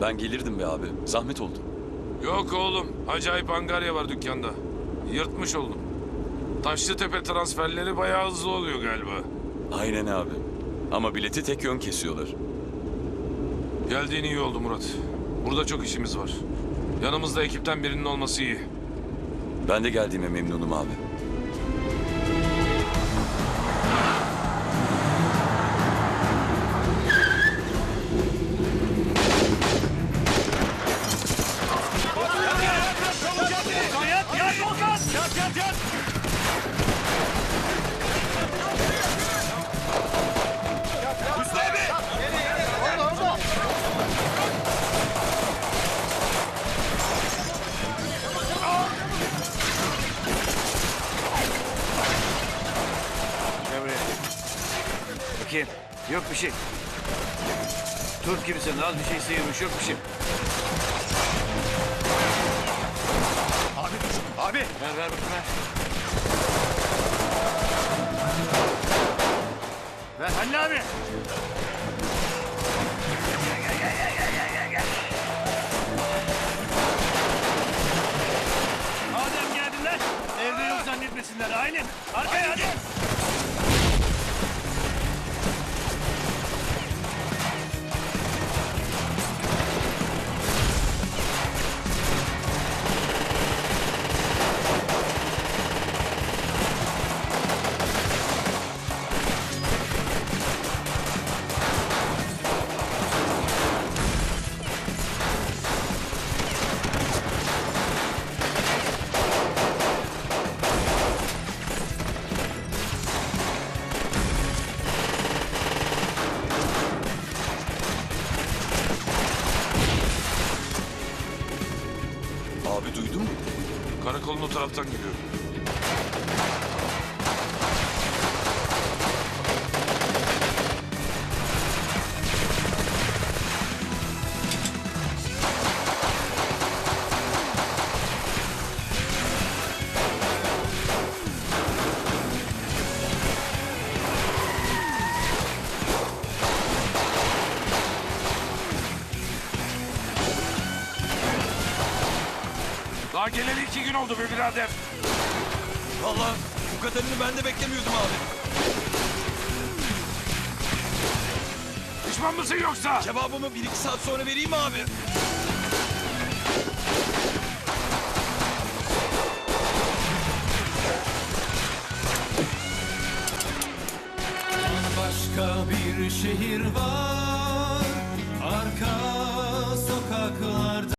Ben gelirdim be abi. Zahmet oldu. Yok oğlum. Acayip angarya var dükkanda. Yırtmış oldum. Taşlıtepe transferleri bayağı hızlı oluyor galiba. Aynen abi. Ama bileti tek yön kesiyorlar. Geldiğin iyi oldu Murat. Burada çok işimiz var. Yanımızda ekipten birinin olması iyi. Ben de geldiğime memnunum abi. Bakayım. Yok bir şey. Turp gibisin. Az bir şey sıyırmış. Yok bir şey. Ver ver ver. Halil abi. Madem geldiler, evde yok zannetmesinler. Aylin, arkaya hadi. Abi duydun mu? Karakolun o taraftan geliyor. Daha geleli iki gün oldu be birader. Vallahi bu kadarını ben de beklemiyordum abi. Pişman mısın yoksa? Cevabımı bir iki saat sonra vereyim mi abi? Başka bir şehir var arka